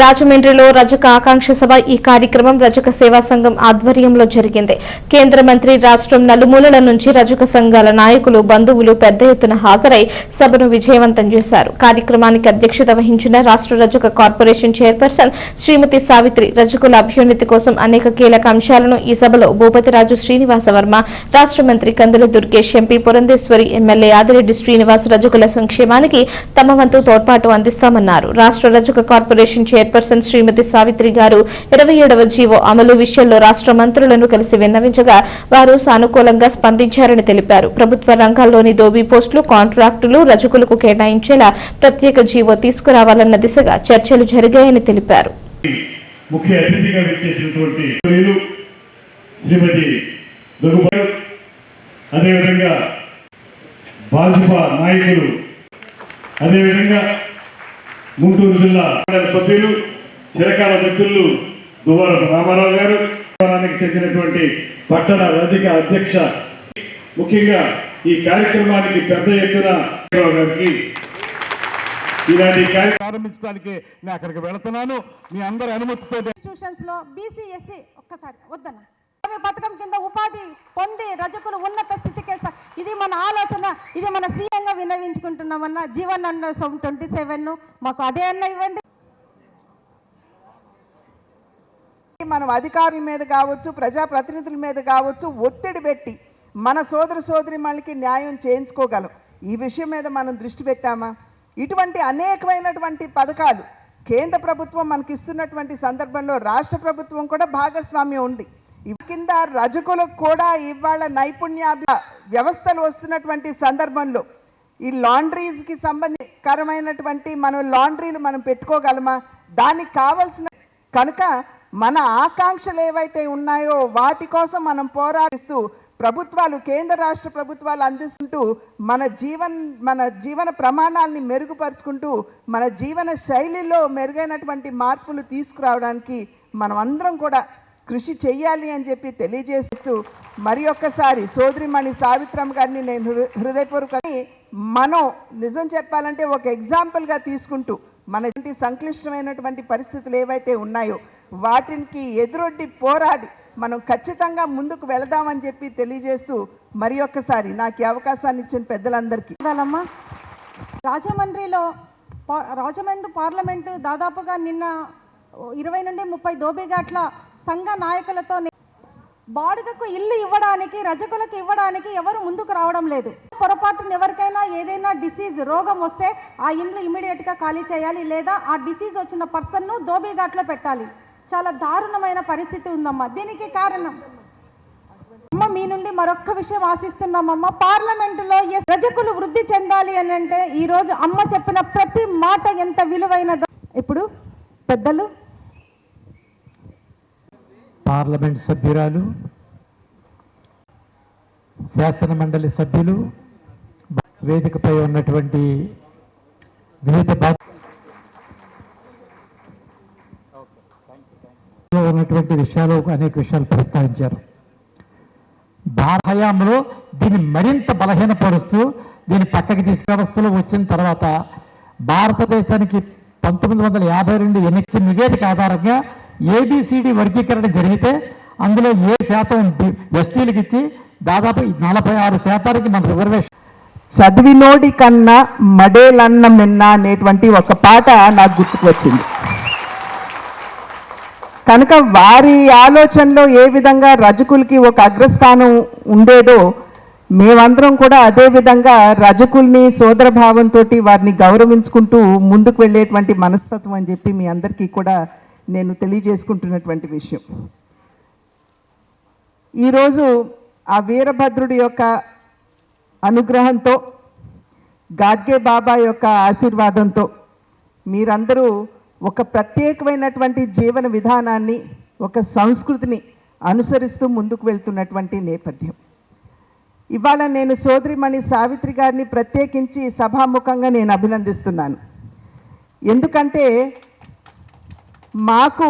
రాజమండ్రిలో రజక ఆకాంక్ష సభ ఈ కార్యక్రమం రజక సేవా సంఘం ఆధ్వర్యంలో జరిగింది. కేంద్ర మంత్రి రాష్ట్రం నలుమూలల నుంచి రజక సంఘాల నాయకులు బంధువులు పెద్ద ఎత్తున హాజరై సభను విజయవంతం చేశారు. కార్యక్రమానికి అధ్యక్షత వహించిన రాష్ట్ర రజక కార్పొరేషన్ చైర్పర్సన్ శ్రీమతి సావిత్రి రజకుల అభ్యున్నతి కోసం అనేక కీలక అంశాలను ఈ సభలో భూపతిరాజు శ్రీనివాస వర్మ రాష్ట్ర మంత్రి కందుల దుర్గేష్ ఎంపీ పురంధేశ్వరి ఎమ్మెల్యే ఆదిరెడ్డి శ్రీనివాస్ రజకుల సంక్షేమానికి తమ వంతు తోడ్పాటు అందిస్తామన్నారు. రాష్ట్ర రజక కార్పొరేషన్ చైర్పర్సన్ శ్రీమతి సావిత్రి గారు ఇరవై ఏడవ జీవో అమలు విషయంలో రాష్ట్ర మంత్రులను కలిసి విన్నవించగా వారు సానుకూలంగా స్పందించారని తెలిపారు. ప్రభుత్వ రంగాల్లోని దోబీ పోస్టులు కాంట్రాక్టులు రజకులకు కేటాయించేలా ప్రత్యేక జీవో తీసుకురావాలన్న దిశగా చర్చలు జరిగాయని తెలిపారు. ముఖ్య అతిథిగా విచ్చేసినటువంటి శ్రీమతి అదేవిధంగా భాజపా నాయకులు అదేవిధంగా గుంటూరు జిల్లా సభ్యులు చిరకాల మిత్రులు దువ్వారపు రామారావు గారు చెందినటువంటి పట్టణ రజక అధ్యక్ష. ముఖ్యంగా ఈ కార్యక్రమానికి పెద్ద ఎత్తున గారికి ఇలాంటి ప్రారంభించడానికి నేను అక్కడికి వెళుతున్నాను. మీ అందరి అనుమతితో ఇన్స్టిట్యూషన్స్లో బీసీ ఎస్సీ ఒక్కసారి వద్దన్న. పథకం కింద ఉపాధి పొంది రజకులు ఉన్నత స్థితికి స- ఇది మన ఆలోచన ఇది మన సీఎంగా విన్నవించుకుంటున్నామన్న జీవన్ అండర్ ట్వంటీ సెవెన్ మాకు అదే అన్న ఇవ్వండి. మనం అధికారుల మీద కావచ్చు ప్రజాప్రతినిధుల మీద కావచ్చు ఒత్తిడి పెట్టి మన సోదర సోదరి మనకి న్యాయం చేయించుకోగలం. ఈ విషయం మీద మనం దృష్టి పెట్టామా? ఇటువంటి అనేకమైనటువంటి పథకాలు కేంద్ర ప్రభుత్వం మనకి ఇస్తున్నటువంటి సందర్భంలో రాష్ట్ర ప్రభుత్వం కూడా భాగస్వామ్యం ఉంది. కింద రజకులకు కూడా ఇవాళ నైపుణ్యాభి వ్యవస్థలు వస్తున్నటువంటి సందర్భంలో ఈ లాండ్రీస్కి సంబంధికరమైనటువంటి మనం లాండ్రీలు మనం పెట్టుకోగలమా? దానికి కావలసిన కనుక మన ఆకాంక్షలు ఏవైతే ఉన్నాయో వాటి కోసం మనం పోరాడిస్తూ ప్రభుత్వాలు కేంద్ర రాష్ట్ర ప్రభుత్వాలు అందిస్తుంటూ మన జీవన్ మన జీవన ప్రమాణాలని మెరుగుపరుచుకుంటూ మన జీవన శైలిలో మెరుగైనటువంటి మార్పులు తీసుకురావడానికి మనం అందరం కూడా కృషి చెయ్యాలి అని చెప్పి తెలియజేస్తూ మరి ఒక్కసారి సోదరిమణి సావిత్రమ్మ గారిని నేను హృ- మనం నిజం చెప్పాలంటే ఒక ఎగ్జాంపుల్గా తీసుకుంటూ మన సంక్లిష్టమైనటువంటి పరిస్థితులు ఏవైతే ఉన్నాయో వాటికి ఎదురొడ్డి పోరాడి మనం ఖచ్చితంగా ముందుకు వెళదామని చెప్పి తెలియజేస్తూ మరి ఒక్కసారి నాకు ఈ అవకాశాన్ని ఇచ్చిన పెద్దలందరికీ. ఇవ్వాలమ్మా రాజమండ్రిలో రాజమండ్రి పార్లమెంటు దాదాపుగా నిన్న ఇరవై నుండి ముప్పై దోబిఘాట్ల సంఘ నాయకులతో బాడుగకు ఇల్లు ఇవ్వడానికి రజకులకు ఇవ్వడానికి ఎవరు ముందుకు రావడం లేదు. పొరపాటున ఎవరికైనా ఏదైనా డిసీజ్ రోగం వస్తే ఆ ఇల్లు ఇమీడియట్గా ఖాళీ చేయాలి లేదా ఆ డిసీజ్ వచ్చిన పర్సన్ను దోబిఘాట్లో పెట్టాలి. చాలా దారుణమైన పరిస్థితి ఉందమ్మా. దీనికి కారణం? అమ్మ మీ నుండి మరొక్క విషయం ఆశిస్తున్నామమ్మ. పార్లమెంటులో ఎస్ రజకులు వృద్ధి చెందాలి అని అంటే ఈ రోజు అమ్మ చెప్పిన ప్రతి మాట ఎంత విలువైనదో. ఇప్పుడు పెద్దలు పార్లమెంట్ సభ్యురాలు శాసన మండలి సభ్యులు వేదికపై ఉన్నటువంటి వివిధ ఉన్నటువంటి విషయాలు అనేక విషయాలు ప్రస్తావించారు. భారత దీన్ని మరింత బలహీనపరుస్తూ దీన్ని పక్కకి తీసే వ్యవస్థలో వచ్చిన తర్వాత భారతదేశానికి పంతొమ్మిది వందల యాభై రెండు ఎన్నికల నివేదిక ఆధారంగా ఏబిసిడి వర్గీకరణ జరిగితే అందులో ఏ శాతం ఎస్టీలకు ఇచ్చి దాదాపు నలభై ఆరు శాతానికి మన రిజర్వేషన్ చదివినోడి కన్నా మడేలన్న మిన్న అనేటువంటి ఒక పాట నాకు గుర్తుకు వచ్చింది కనుక వారి ఆలోచనలో ఏ విధంగా రజకులకి ఒక అగ్రస్థానం ఉండేదో మేమందరం కూడా అదే విధంగా రజకుల్ని సోదరభావంతో వారిని గౌరవించుకుంటూ ముందుకు వెళ్ళేటువంటి మనస్తత్వం అని చెప్పి మీ అందరికీ కూడా నేను తెలియజేసుకుంటున్నటువంటి విషయం. ఈరోజు ఆ వీరభద్రుడి యొక్క అనుగ్రహంతో గాడ్గే బాబా యొక్క ఆశీర్వాదంతో మీరందరూ ఒక ప్రత్యేకమైనటువంటి జీవన విధానాన్ని ఒక సంస్కృతిని అనుసరిస్తూ ముందుకు వెళ్తున్నటువంటి నేపథ్యం. ఇవాళ నేను సోదరిమణి సావిత్రి గారిని ప్రత్యేకించి సభాముఖంగా నేను అభినందిస్తున్నాను. ఎందుకంటే మాకు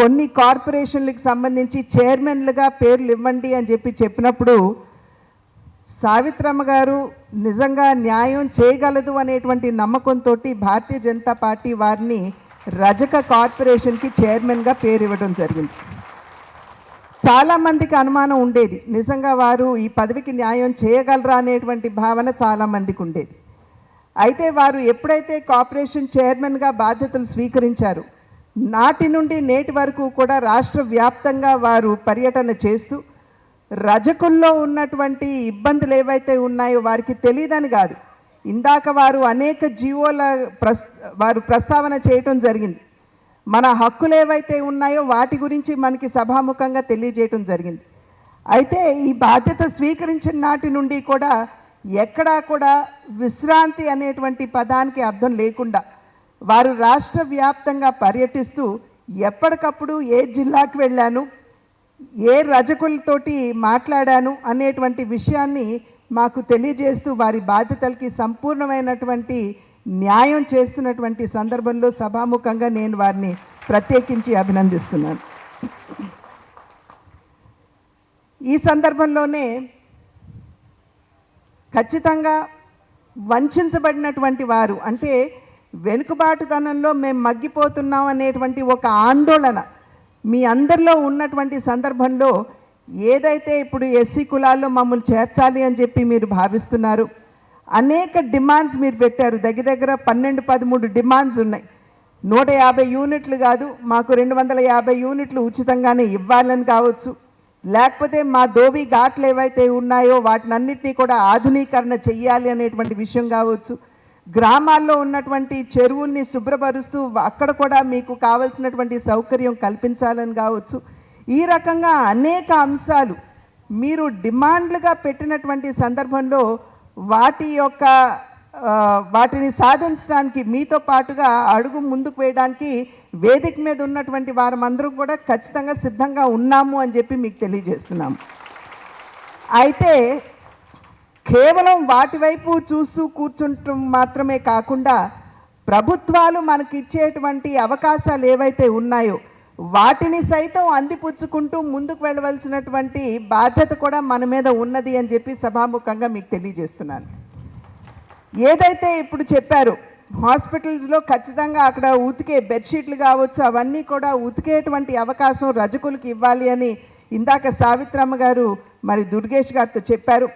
కొన్ని కార్పొరేషన్లకు సంబంధించి చైర్మన్లుగా పేర్లు ఇవ్వండి అని చెప్పి చెప్పినప్పుడు సావిత్రమ్మ గారు నిజంగా న్యాయం చేయగలదు అనేటువంటి నమ్మకంతో భారతీయ జనతా పార్టీ వారిని రజక కార్పొరేషన్కి చైర్మన్గా పేరు ఇవ్వడం జరిగింది. చాలామందికి అనుమానం ఉండేది. నిజంగా వారు ఈ పదవికి న్యాయం చేయగలరా అనేటువంటి భావన చాలామందికి ఉండేది. అయితే వారు ఎప్పుడైతే కార్పొరేషన్ చైర్మన్గా బాధ్యతలు స్వీకరించారు నాటి నుండి నేటి వరకు కూడా రాష్ట్ర వ్యాప్తంగా వారు పర్యటన చేస్తూ రజకుల్లో ఉన్నటువంటి ఇబ్బందులు ఏవైతే ఉన్నాయో వారికి తెలియదని కాదు. ఇందాక వారు అనేక జీవోల ప్రస్ వారు ప్రస్తావన చేయటం జరిగింది. మన హక్కులు ఏవైతే ఉన్నాయో వాటి గురించి మనకి సభాముఖంగా తెలియజేయటం జరిగింది. అయితే ఈ బాధ్యత స్వీకరించిన నాటి నుండి కూడా ఎక్కడా కూడా విశ్రాంతి అనేటువంటి పదానికి అర్థం లేకుండా వారు రాష్ట్ర వ్యాప్తంగా పర్యటిస్తూ ఎప్పటికప్పుడు ఏ జిల్లాకు వెళ్ళాను ఏ రజకులతోటి మాట్లాడాను అనేటువంటి విషయాన్ని మాకు తెలియజేస్తూ వారి బాధ్యతలకి సంపూర్ణమైనటువంటి న్యాయం చేస్తున్నటువంటి సందర్భంలో సభాముఖంగా నేను వారిని ప్రత్యేకించి అభినందిస్తున్నాను. ఈ సందర్భంలోనే ఖచ్చితంగా వంచబడినటువంటి వారు అంటే వెనుకబాటుతనంలో మేము మగ్గిపోతున్నాం అనేటువంటి ఒక ఆందోళన మీ అందరిలో ఉన్నటువంటి సందర్భంలో ఏదైతే ఇప్పుడు ఎస్సీ కులాల్లో మమ్మల్ని చేర్చాలి అని చెప్పి మీరు భావిస్తున్నారు అనేక డిమాండ్స్ మీరు పెట్టారు. దగ్గర దగ్గర పన్నెండు పదమూడు డిమాండ్స్ ఉన్నాయి. నూట యాభై యూనిట్లు కాదు మాకు రెండు వందల యాభై యూనిట్లు ఉచితంగానే ఇవ్వాలని కావచ్చు. లేకపోతే మా దోవి ఘాట్లు ఏవైతే ఉన్నాయో వాటినన్నిటినీ కూడా ఆధునీకరణ చెయ్యాలి అనేటువంటి విషయం కావచ్చు. గ్రామాల్లో ఉన్నటువంటి చెరువుల్ని శుభ్రపరుస్తూ అక్కడ కూడా మీకు కావలసినటువంటి సౌకర్యం కల్పించాలని కావచ్చు. ఈ రకంగా అనేక అంశాలు మీరు డిమాండ్లుగా పెట్టినటువంటి సందర్భంలో వాటి యొక్క వాటిని సాధించడానికి మీతో పాటుగా అడుగు ముందుకు వేయడానికి వేదిక మీద ఉన్నటువంటి వారమందరూ కూడా ఖచ్చితంగా సిద్ధంగా ఉన్నాము అని చెప్పి మీకు తెలియజేస్తున్నాము. అయితే కేవలం వాటి వైపు చూస్తూ కూర్చుంటం మాత్రమే కాకుండా ప్రభుత్వాలు మనకి ఇచ్చేటువంటి అవకాశాలు ఏవైతే ఉన్నాయో వాటిని సైతం అందిపుచ్చుకుంటూ ముందుకు వెళ్ళవలసినటువంటి బాధ్యత కూడా మన మీద ఉన్నది అని చెప్పి సభాముఖంగా మీకు తెలియజేస్తున్నాను. ఏదైతే ఇప్పుడు చెప్పారు హాస్పిటల్స్లో ఖచ్చితంగా అక్కడ ఉతికే బెడ్షీట్లు కావచ్చు అవన్నీ కూడా ఉతికేటువంటి అవకాశం రజకులకు ఇవ్వాలి అని ఇందాక సావిత్రమ్మ గారు మరి దుర్గేష్ గారితో చెప్పారు.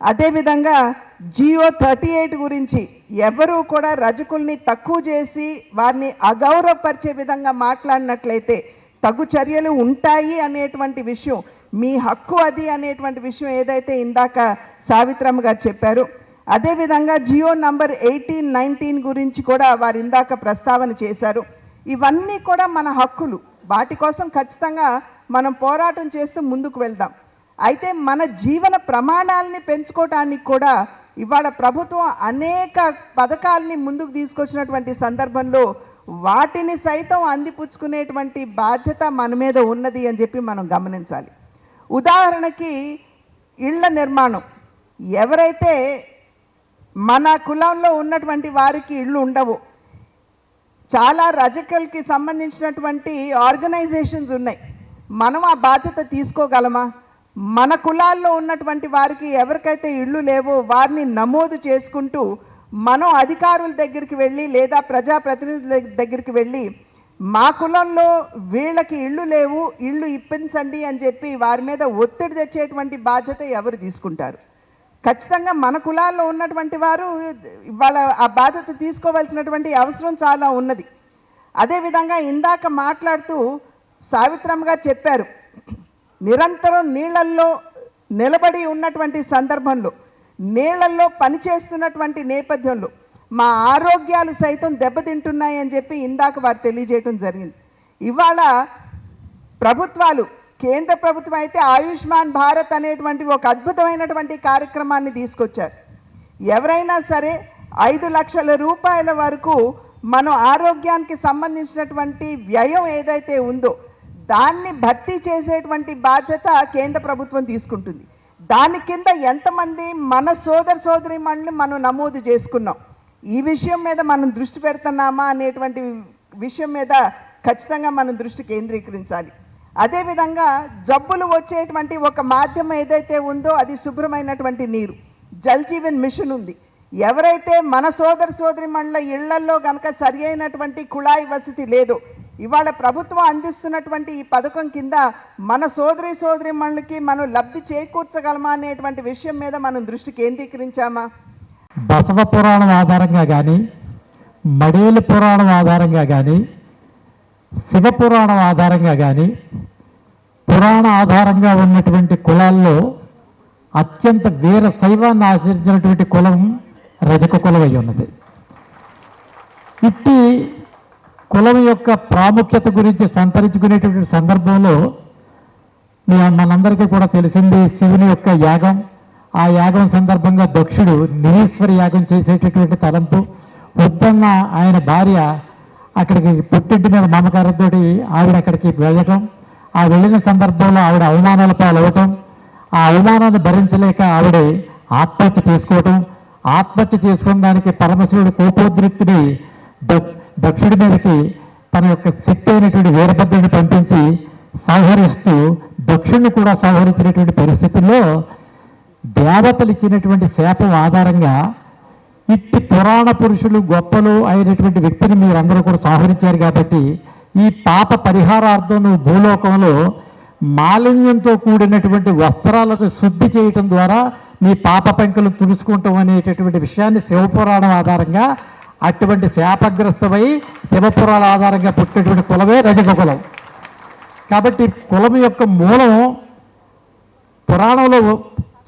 అదేవిధంగా జియో థర్టీ ఎయిట్ గురించి ఎవరూ కూడా రజకుల్ని తక్కువ చేసి వారిని అగౌరవపరిచే విధంగా మాట్లాడినట్లయితే తగు చర్యలు ఉంటాయి అనేటువంటి విషయం మీ హక్కు అది అనేటువంటి విషయం ఏదైతే ఇందాక సావిత్రమ్మ గారు చెప్పారు. అదేవిధంగా జియో నంబర్ ఎయిటీన్ నైన్టీన్ గురించి కూడా వారు ఇందాక ప్రస్తావన చేశారు. ఇవన్నీ కూడా మన హక్కులు. వాటి కోసం ఖచ్చితంగా మనం పోరాటం చేస్తూ ముందుకు వెళ్దాం. అయితే మన జీవన ప్రమాణాలని పెంచుకోవటానికి కూడా ఇవాళ ప్రభుత్వం అనేక పథకాలని ముందుకు తీసుకొచ్చినటువంటి సందర్భంలో వాటిని సైతం అందిపుచ్చుకునేటువంటి బాధ్యత మన మీద ఉన్నది అని చెప్పి మనం గమనించాలి. ఉదాహరణకి ఇళ్ళ నిర్మాణం. ఎవరైతే మన కులంలో ఉన్నటువంటి వారికి ఇళ్ళు ఉండవు చాలా రజకల్కి సంబంధించినటువంటి ఆర్గనైజేషన్స్ ఉన్నాయి. మనం ఆ బాధ్యత తీసుకోగలమా? మన కులాల్లో ఉన్నటువంటి వారికి ఎవరికైతే ఇళ్ళు లేవో వారిని నమోదు చేసుకుంటూ మనం అధికారుల దగ్గరికి వెళ్ళి లేదా ప్రజాప్రతినిధుల దగ్గరికి వెళ్ళి మా కులంలో వీళ్ళకి ఇళ్ళు లేవు ఇళ్ళు ఇప్పించండి అని చెప్పి వారి మీద ఒత్తిడి తెచ్చేటువంటి బాధ్యత ఎవరు తీసుకుంటారు? ఖచ్చితంగా మన కులాల్లో ఉన్నటువంటి వారు వాళ్ళ ఆ బాధ్యత తీసుకోవాల్సినటువంటి అవసరం చాలా ఉన్నది. అదేవిధంగా ఇందాక మాట్లాడుతూ సావిత్రమ్మ గారు చెప్పారు నిరంతరం నీళ్ళల్లో నిలబడి ఉన్నటువంటి సందర్భంలో నీళ్ళల్లో పనిచేస్తున్నటువంటి నేపథ్యంలో మా ఆరోగ్యాలు సైతం దెబ్బతింటున్నాయి అని చెప్పి ఇందాక వారు తెలియజేయడం జరిగింది. ఇవాళ ప్రభుత్వాలు కేంద్ర ప్రభుత్వం అయితే ఆయుష్మాన్ భారత్ అనేటువంటి ఒక అద్భుతమైనటువంటి కార్యక్రమాన్ని తీసుకొచ్చారు. ఎవరైనా సరే ఐదు లక్షల రూపాయల వరకు మనం ఆరోగ్యానికి సంబంధించినటువంటి వ్యయం ఏదైతే ఉందో దాన్ని భర్తీ చేసేటువంటి బాధ్యత కేంద్ర ప్రభుత్వం తీసుకుంటుంది. దాని కింద ఎంతమంది మన సోదర సోదరి మనం నమోదు చేసుకున్నాం. ఈ విషయం మీద మనం దృష్టి పెడుతున్నామా అనేటువంటి విషయం మీద ఖచ్చితంగా మనం దృష్టి కేంద్రీకరించాలి. అదేవిధంగా జబ్బులు వచ్చేటువంటి ఒక మాధ్యమం ఏదైతే ఉందో అది శుభ్రమైనటువంటి నీరు. జల్ జీవన్ మిషన్ ఉంది. ఎవరైతే మన సోదర సోదరి మండల ఇళ్ళల్లో కనుక సరి అయినటువంటి కుళాయి వసతి లేదో ఇవాళ ప్రభుత్వం అందిస్తున్నటువంటి ఈ పథకం కింద మన సోదరి సోదరి మనం లబ్ధి చేకూర్చగలమా అనేటువంటి విషయం మీద మనం దృష్టి కేంద్రీకరించామా? బసవ పురాణం ఆధారంగా కానీ మడేలు పురాణం ఆధారంగా కానీ శివ పురాణం ఆధారంగా కానీ పురాణ ఆధారంగా ఉన్నటువంటి కులాల్లో అత్యంత వీర శైవాన్ని ఆచరించినటువంటి కులం రజక కులం అయి ఉన్నది. ఇట్టి కులం యొక్క ప్రాముఖ్యత గురించి సంతరించుకునేటువంటి సందర్భంలో మీ మనందరికీ కూడా తెలిసింది శివుని యొక్క యాగం. ఆ యాగం సందర్భంగా దక్షుడు నిరీశ్వర యాగం చేసేటటువంటి తలంపు. వద్దన్న ఆయన భార్య అక్కడికి పుట్టింటి మీద మమకారంతో ఆవిడ అక్కడికి వెళ్ళటం. ఆ వెళ్ళిన సందర్భంలో ఆవిడ అవమానాల పాలవటం. ఆ అవమానాన్ని భరించలేక ఆవిడ ఆత్మహత్య చేసుకోవటం. ఆత్మహత్య చేసుకున్న దానికి పరమశివుడు కోపోద్రిక్తుడి దక్షిణ మీదకి తన యొక్క శక్తి అయినటువంటి వీరభద్రుడిని పంపించి సంహరిస్తూ దక్షుణ్ణి కూడా సంహరించినటువంటి పరిస్థితుల్లో దేవతలు ఇచ్చినటువంటి శాపం ఆధారంగా ఇట్టి పురాణ పురుషులు గొప్పలు అయినటువంటి వ్యక్తిని మీరందరూ కూడా సంహరించారు కాబట్టి ఈ పాప పరిహారార్థం నువ్వు భూలోకంలో మాలిన్యంతో కూడినటువంటి వస్త్రాలతో శుద్ధి చేయటం ద్వారా మీ పాప పెంకలు తుడుచుకుంటాం అనేటటువంటి విషయాన్ని శివపురాణం ఆధారంగా అటువంటి శాపగ్రస్తమై శివపురాల ఆధారంగా పుట్టినటువంటి కులమే రజక కులం. కాబట్టి కులం యొక్క మూలం పురాణంలో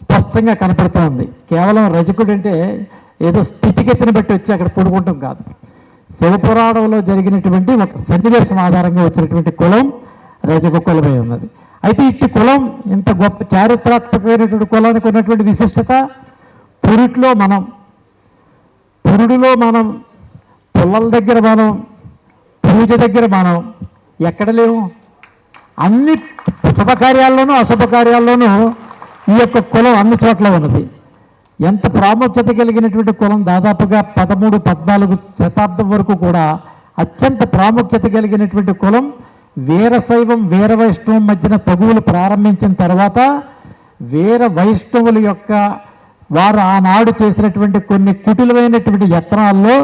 స్పష్టంగా కనపడుతూ ఉంది. కేవలం రజకుడు అంటే ఏదో స్థితిగతిని బట్టి వచ్చి అక్కడ పడుకుంటాం కాదు. శివపురాణంలో జరిగినటువంటి ఒక సన్నివేశం ఆధారంగా వచ్చినటువంటి కులం రజక కులమై ఉన్నది. అయితే ఇట్టి కులం ఇంత గొప్ప చారిత్రాత్మకమైనటువంటి కులానికి ఉన్నటువంటి విశిష్టత పురిట్లో మనం పురుడులో మనం పుల్లల దగ్గర మనం పూజ దగ్గర మనం ఎక్కడ లేవు? అన్ని శుభకార్యాల్లోనూ అశుభకార్యాల్లోనూ ఈ యొక్క కులం అన్ని చోట్ల ఉన్నది. ఎంత ప్రాముఖ్యత కలిగినటువంటి కులం దాదాపుగా పదమూడు పద్నాలుగు శతాబ్దం వరకు కూడా అత్యంత ప్రాముఖ్యత కలిగినటువంటి కులం వీరశైవం వీర వైష్ణవం మధ్యన తగువులు ప్రారంభించిన తర్వాత వీర వైష్ణవుల యొక్క వారు ఆనాడు చేసినటువంటి కొన్ని కుటిలమైనటువంటి యత్నాల్లో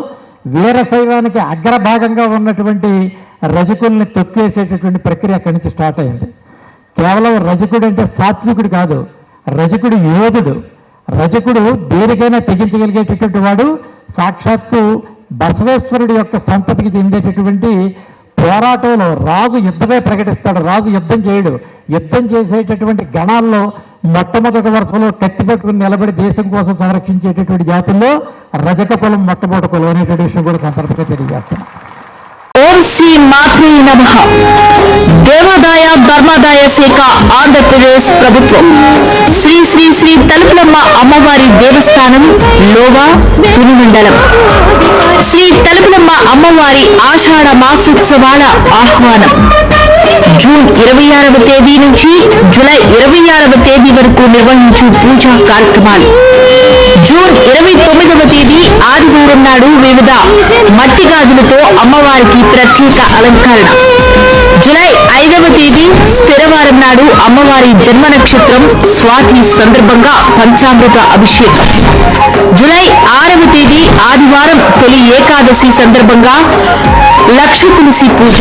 వీరశైవానికి అగ్రభాగంగా ఉన్నటువంటి రజకుల్ని తొక్కేసేటటువంటి ప్రక్రియ అక్కడి నుంచి స్టార్ట్ అయింది. కేవలం రజకుడు అంటే సాత్వికుడు కాదు రజకుడు యోధుడు. రజకుడు దేనికైనా తెగించగలిగేటటువంటి వాడు సాక్షాత్తు బసవేశ్వరుడి యొక్క సంతతికి చెందేటటువంటి పోరాటంలో రాజు యుద్ధమే ప్రకటిస్తాడు రాజు యుద్ధం చేయడు. యుద్ధం చేసేటటువంటి గణాల్లో మొట్టమొదటి వరుసలో కత్తి పట్టుకుని నిలబడి దేశం కోసం సంరక్షించేటటువంటి జాతుల్లో రజక కులం మొట్టమొదటి కులం అనేటువంటి విషయం కూడా సందర్భంగా తెలియజేస్తున్నాం శ్రీ దేవాదాయ ధర్మాదాయ శాఖ ఆంధ్రప్రదేశ్ ప్రభుత్వం. శ్రీ శ్రీ శ్రీ తలుపులమ్మ అమ్మవారి దేవస్థానం లోవా తుని మండలం శ్రీ తలుపులమ్మ అమ్మవారి ఆషాఢ మాసోత్సవాల ఆహ్వానం జూన్ ఇరవై ఆరవ తేదీ నుంచి జూలై ఇరవై ఆరవ తేదీ వరకు నిర్వహించు పూజా కార్యక్రమాలు జూన్ ఇరవై తొమ్మిదవ తేదీ ఆదివారం నాడు వివిధ మట్టి గాజులతో అమ్మవారికి ప్రత్యేక అలంకరణ. జూలై ఐదవ తేదీ స్థిరవారం నాడు అమ్మవారి జన్మ నక్షత్రం స్వాతి సందర్భంగా పంచామృత అభిషేకం. జూలై ఆరవ తేదీ ఆదివారం తొలి ఏకాదశి సందర్భంగా లక్ష తులసి పూజ.